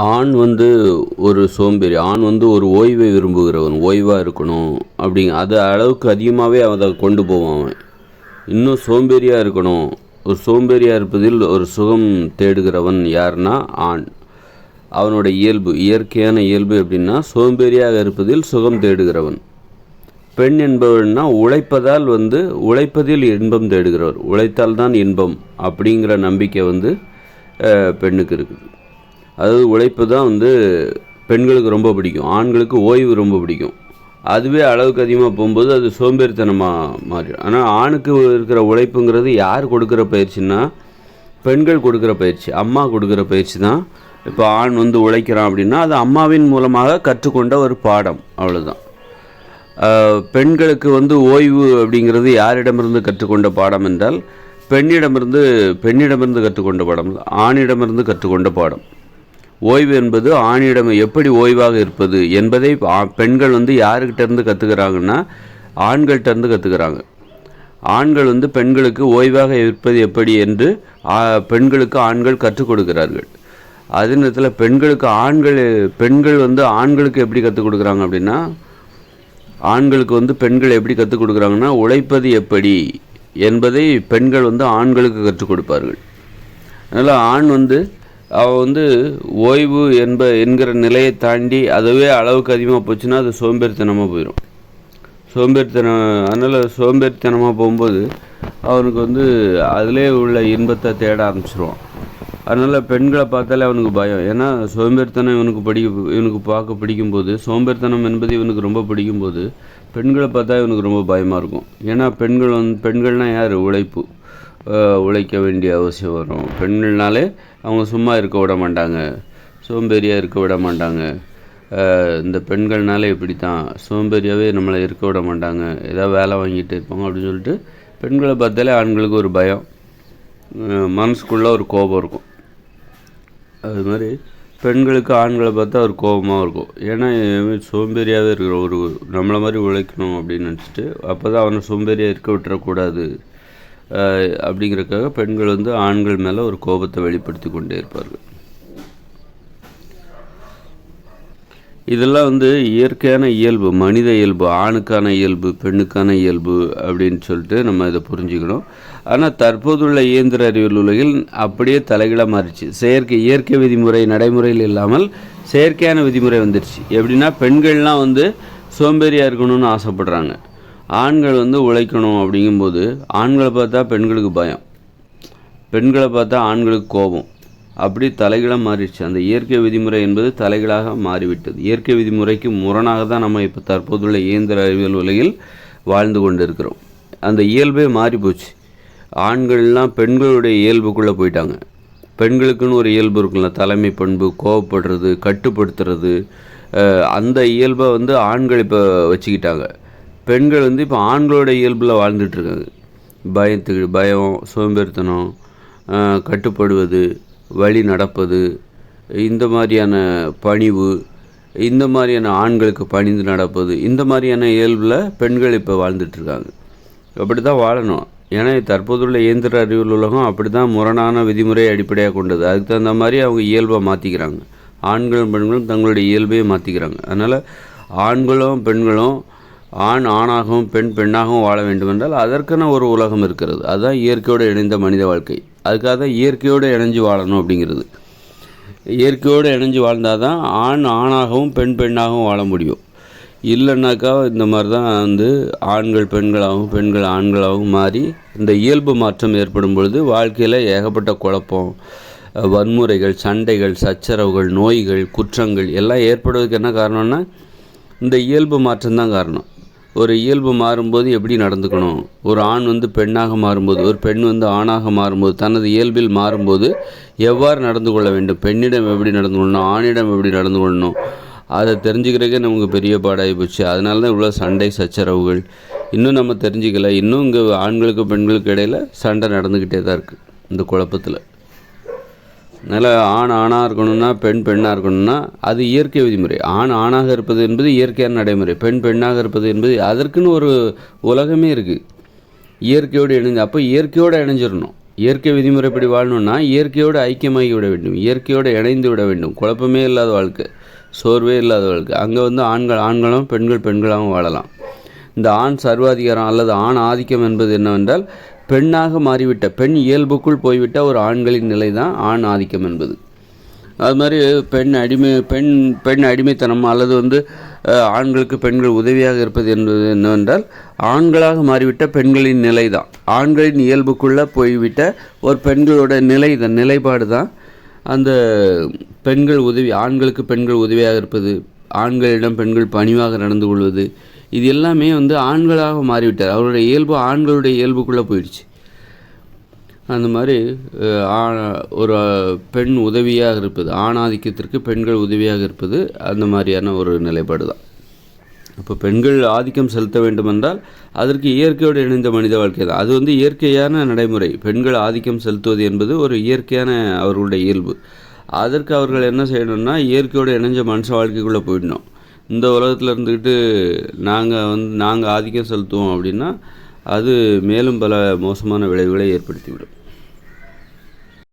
ஆண் வந்து ஒரு சோம்பேறி ஆண் வந்து ஒரு ஓய்வை விரும்புகிறவன் ஓய்வாக இருக்கணும் அப்படிங்க அது அளவுக்கு அதிகமாகவே அதை கொண்டு போவான் அவன். இன்னும் சோம்பேறியாக இருக்கணும். ஒரு சோம்பேறியாக இருப்பதில் ஒரு சுகம் தேடுகிறவன் யாருன்னா ஆண். அவனோட இயல்பு இயற்கையான இயல்பு எப்படின்னா சோம்பேறியாக இருப்பதில் சுகம் தேடுகிறவன். பெண் என்பவன்னா உழைப்பதால் வந்து உழைப்பதில் இன்பம் தேடுகிறவர். உழைத்தால் தான் இன்பம் அப்படிங்கிற நம்பிக்கை வந்து பெண்ணுக்கு இருக்குது. அதாவது உழைப்பு தான் வந்து பெண்களுக்கு ரொம்ப பிடிக்கும். ஆண்களுக்கு ஓய்வு ரொம்ப பிடிக்கும். அதுவே அளவுக்கு அதிகமாக போகும்போது அது சோம்பேறித்தனமாக மாறிடும். ஆனால் ஆணுக்கு இருக்கிற உழைப்புங்கிறது யார் கொடுக்குற பயிற்சின்னா பெண்கள் கொடுக்குற பயிற்சி. அம்மா கொடுக்குற பயிற்சி தான். இப்போ ஆண் வந்து உழைக்கிறான் அப்படின்னா அது அம்மாவின் மூலமாக கற்றுக்கொண்ட ஒரு பாடம். அவ்வளோதான் பெண்களுக்கு வந்து ஓய்வு அப்படிங்கிறது யாரிடமிருந்து கற்றுக்கொண்ட பாடம் என்றால் பெண்ணிடமிருந்து பெண்ணிடமிருந்து கற்றுக்கொண்ட பாடம். ஆணிடமிருந்து கற்றுக்கொண்ட பாடம். ஓய்வு என்பது ஆணிடம் எப்படி ஓய்வாக இருப்பது என்பதை பெண்கள் வந்து யாருக்கிட்டேருந்து கற்றுக்கிறாங்கன்னா ஆண்கள்கிட்டேருந்து கற்றுக்கிறாங்க ஆண்கள் வந்து பெண்களுக்கு ஓய்வாக இருப்பது எப்படி என்று பெண்களுக்கு ஆண்கள் கற்றுக் கொடுக்கிறார்கள். அதே நேரத்தில் பெண்களுக்கு ஆண்கள் பெண்கள் வந்து ஆண்களுக்கு எப்படி கற்றுக் கொடுக்குறாங்க அப்படின்னா ஆண்களுக்கு வந்து பெண்கள் எப்படி கற்றுக் கொடுக்குறாங்கன்னா உழைப்பது எப்படி என்பதை பெண்கள் வந்து ஆண்களுக்கு கற்றுக் கொடுப்பார்கள். அதனால் ஆண் வந்து அவன் வந்து ஓய்வு என்ப என்கிற நிலையை தாண்டி அதுவே அளவுக்கு அதிகமாக போச்சுன்னா அது சோம்பேறித்தனமாக போயிடும் சோம்பேறித்தனம் அதனால் சோம்பேறித்தனமாக போகும்போது அவனுக்கு வந்து அதிலே உள்ள இன்பத்தை தேட ஆரம்பிச்சிருவான். அதனால் பெண்களை பார்த்தாலே அவனுக்கு பயம். ஏன்னா சோம்பேறித்தனம் இவனுக்கு படிக்க இவனுக்கு பார்க்க பிடிக்கும்போது சோம்பேறித்தனம் என்பது இவனுக்கு ரொம்ப பிடிக்கும்போது பெண்களை பார்த்தா இவனுக்கு ரொம்ப பயமாக இருக்கும். ஏன்னா பெண்கள் வந்து பெண்கள்னால் யார்? உழைப்பு. உழைக்க வேண்டிய அவசியம் வரும். பெண்கள்னாலே அவங்க சும்மா இருக்க விட மாட்டாங்க. சோம்பேறியாக இருக்க விட மாட்டாங்க. இந்த பெண்கள்னாலே இப்படி தான் சோம்பேறியாகவே நம்மளை இருக்க விட மாட்டாங்க. ஏதாவது வேலை வாங்கிட்டு இருப்பாங்க அப்படின்னு சொல்லிட்டு பெண்களை பார்த்தாலே ஆண்களுக்கு ஒரு பயம். மனசுக்குள்ளே ஒரு கோபம் இருக்கும். அது மாதிரி பெண்களுக்கு ஆண்களை பார்த்தா ஒரு கோபமாக இருக்கும். ஏன்னா சோம்பேறியாகவே இருக்கிற ஒரு நம்மளை மாதிரி உழைக்கணும் அப்படின்னு நினச்சிட்டு அப்போ தான் அவனை சோம்பேறியாக இருக்க விட்டுறக்கூடாது. அஹ் அப்படிங்கறதுக்காக பெண்கள் வந்து ஆண்கள் மேலே ஒரு கோபத்தை வெளிப்படுத்தி கொண்டே இருப்பார்கள். இதெல்லாம் வந்து இயற்கையான இயல்பு மனித இயல்பு ஆணுக்கான இயல்பு பெண்ணுக்கான இயல்பு அப்படின்னு சொல்லிட்டு நம்ம இதை புரிஞ்சுக்கணும். ஆனால் தற்போதுள்ள இயந்திர அறிவியல் உலகில் அப்படியே தலைகீழாக மாறிச்சு செயற்கை இயற்கை விதிமுறை நடைமுறையில் இல்லாமல் செயற்கையான விதிமுறை வந்துடுச்சு. எப்படின்னா பெண்கள்லாம் வந்து சோம்பேறியாக இருக்கணும்னு ஆசைப்படுறாங்க. ஆண்கள் வந்து உழைக்கணும் அப்படிங்கும்போது ஆண்களை பார்த்தா பெண்களுக்கு பயம். பெண்களை பார்த்தா ஆண்களுக்கு கோபம். அப்படி தலைகீழாக மாறிடுச்சு. அந்த இயற்கை விதிமுறை என்பது தலைகளாக மாறிவிட்டது. இயற்கை விதிமுறைக்கு முரணாக தான் நம்ம இப்போ தற்போதுள்ள இயந்திர அறிவியல் உலகில் வாழ்ந்து கொண்டு இருக்கிறோம் அந்த இயல்பே மாறி போச்சு. ஆண்கள்லாம் பெண்களுடைய இயல்புக்குள்ளே போயிட்டாங்க. பெண்களுக்குன்னு ஒரு இயல்பு இருக்குல்ல. தலைமை பண்பு கோவப்படுறது கட்டுப்படுத்துறது. அந்த இயல்பை வந்து ஆண்கள் இப்போ வச்சுக்கிட்டாங்க. பெண்கள் வந்து இப்போ ஆண்களோட இயல்பில் வாழ்ந்துட்டுருக்காங்க. பயத்துக்கு பயம் சோம்பேறித்தனம் கட்டுப்படுவது வழி நடப்பது இந்த மாதிரியான பணிவு இந்த மாதிரியான ஆண்களுக்கு பணிந்து நடப்பது இந்த மாதிரியான இயல்பில் பெண்கள் இப்போ வாழ்ந்துட்டுருக்காங்க. அப்படி தான் வாழணும். ஏன்னா தற்போதுள்ள இயந்திர அறிவியல் உலகம் அப்படி தான் முரணான விதிமுறையை அடிப்படையாக கொண்டது. அதுக்கு தகுந்த மாதிரி அவங்க இயல்பை மாற்றிக்கிறாங்க ஆண்களும் பெண்களும் தங்களுடைய இயல்பையை மாற்றிக்கிறாங்க அதனால் ஆண்களும் பெண்களும் ஆண் ஆணாகவும் பெண் பெண்ணாகவும் வாழ வேண்டுமென்றால் அதற்கென ஒரு உலகம் இருக்கிறது. அதுதான் இயற்கையோடு இணைந்த மனித வாழ்க்கை. அதுக்காக தான் இயற்கையோடு இணைஞ்சு வாழணும் அப்படிங்கிறது. இயற்கையோடு இணைஞ்சு வாழ்ந்தால் தான் ஆண் ஆணாகவும் பெண் பெண்ணாகவும் வாழ முடியும். இல்லைன்னாக்கா இந்த மாதிரி தான் வந்து ஆண்கள் பெண்களாகவும் பெண்கள் ஆண்களாகவும் மாறி இந்த இயல்பு மாற்றம் ஏற்படும் பொழுது வாழ்க்கையில் ஏகப்பட்ட குழப்பம் வன்முறைகள் சண்டைகள் சச்சரவுகள் நோய்கள் குற்றங்கள் எல்லாம் ஏற்படுவதற்கு என்ன காரணம்னா இந்த இயல்பு மாற்றம் தான் காரணம். ஒரு இயல்பு மாறும்போது எப்படி நடந்துக்கணும்? ஒரு ஆண் வந்து பெண்ணாக மாறும்போது ஒரு பெண் வந்து ஆணாக மாறும்போது தனது இயல்பில் மாறும்போது எவ்வாறு நடந்து கொள்ள வேண்டும்? பெண்ணிடம் எப்படி நடந்து கொள்ளணும்? ஆணிடம் எப்படி நடந்து கொள்ளணும்? அதை தெரிஞ்சுக்கிறதுக்கே நமக்கு பெரிய பாடாகி போச்சு. அதனால தான் இவ்வளோ சண்டை சச்சரவுகள். இன்னும் நம்ம தெரிஞ்சுக்கல. இன்னும் இங்கே ஆண்களுக்கு பெண்களுக்கு இடையில் சண்டை நடந்துக்கிட்டே தான் இருக்குது இந்த குழப்பத்தில். அதனால் ஆண் ஆணாக இருக்கணும்னா பெண் பெண்ணாக இருக்கணும்னா அது இயற்கை விதிமுறை. ஆண் ஆணாக இருப்பது என்பது இயற்கையான நடைமுறை. பெண் பெண்ணாக இருப்பது என்பது அதற்குன்னு ஒரு உலகமே இருக்குது இயற்கையோடு இணைஞ்சு அப்போ இயற்கையோடு இணைஞ்சிடணும். இயற்கை விதிமுறைப்படி வாழணும்னா இயற்கையோடு ஐக்கியமாகி விட வேண்டும். இயற்கையோடு இணைந்து விட வேண்டும். குழப்பமே இல்லாத வாழ்க்கை சோர்வே இல்லாத வாழ்க்கை. அங்கே வந்து ஆண்கள் ஆண்களும் பெண்கள் பெண்களாகவும் வாழலாம். இந்த ஆண் சர்வாதிகாரம் அல்லது ஆண் ஆதிக்கம் என்பது என்னவென்றால் பெண்ணாக மாறிவிட்ட பெண் இயல்புக்குள் போய்விட்ட ஒரு ஆண்களின் நிலை தான் ஆண் ஆதிக்கம் என்பது. அது மாதிரி பெண் அடிமை பெண் பெண் அடிமைத்தனம் அல்லது வந்து ஆண்களுக்கு பெண்கள் உதவியாக இருப்பது என்பது என்னவென்றால் ஆண்களாக மாறிவிட்ட பெண்களின் நிலை தான் ஆண்களின் இயல்புக்குள்ளே போய்விட்ட ஒரு பெண்களோட நிலை தான் நிலைப்பாடு தான். அந்த பெண்கள் உதவி ஆண்களுக்கு பெண்கள் உதவியாக இருப்பது ஆண்களிடம் பெண்கள் பணிவாக நடந்து கொள்வது இது எல்லாமே வந்து ஆண்களாக மாறிவிட்டார். அவருடைய இயல்பு ஆண்களுடைய இயல்புக்குள்ளே போயிடுச்சு. அந்த மாதிரி ஆ- ஒரு பெண் உதவியாக இருப்பது ஆணாதிக்கத்திற்கு பெண்கள் உதவியாக இருப்பது அந்த மாதிரியான ஒரு நிலைப்பாடு தான். அப்போ பெண்கள் ஆதிக்கம் செலுத்த வேண்டுமென்றால் அதற்கு இயற்கையோடு இணைந்த மனித வாழ்க்கை தான். அது வந்து இயற்கையான நடைமுறை. பெண்கள் ஆதிக்கம் செலுத்துவது என்பது ஒரு இயற்கையான அவர்களுடைய இயல்பு. அதற்கு அவர்கள் என்ன செய்யணும்னா இயற்கையோடு இணைஞ்ச மனுஷ வாழ்க்கைக்குள்ளே போயிடணும். இந்த உலகத்தில் இருந்துக்கிட்டு நாங்கள் வந்து நாங்கள் ஆதிக்கம் செலுத்துவோம் அப்படின்னா அது மேலும் பல மோசமான விளைவுகளை ஏற்படுத்திவிடும்.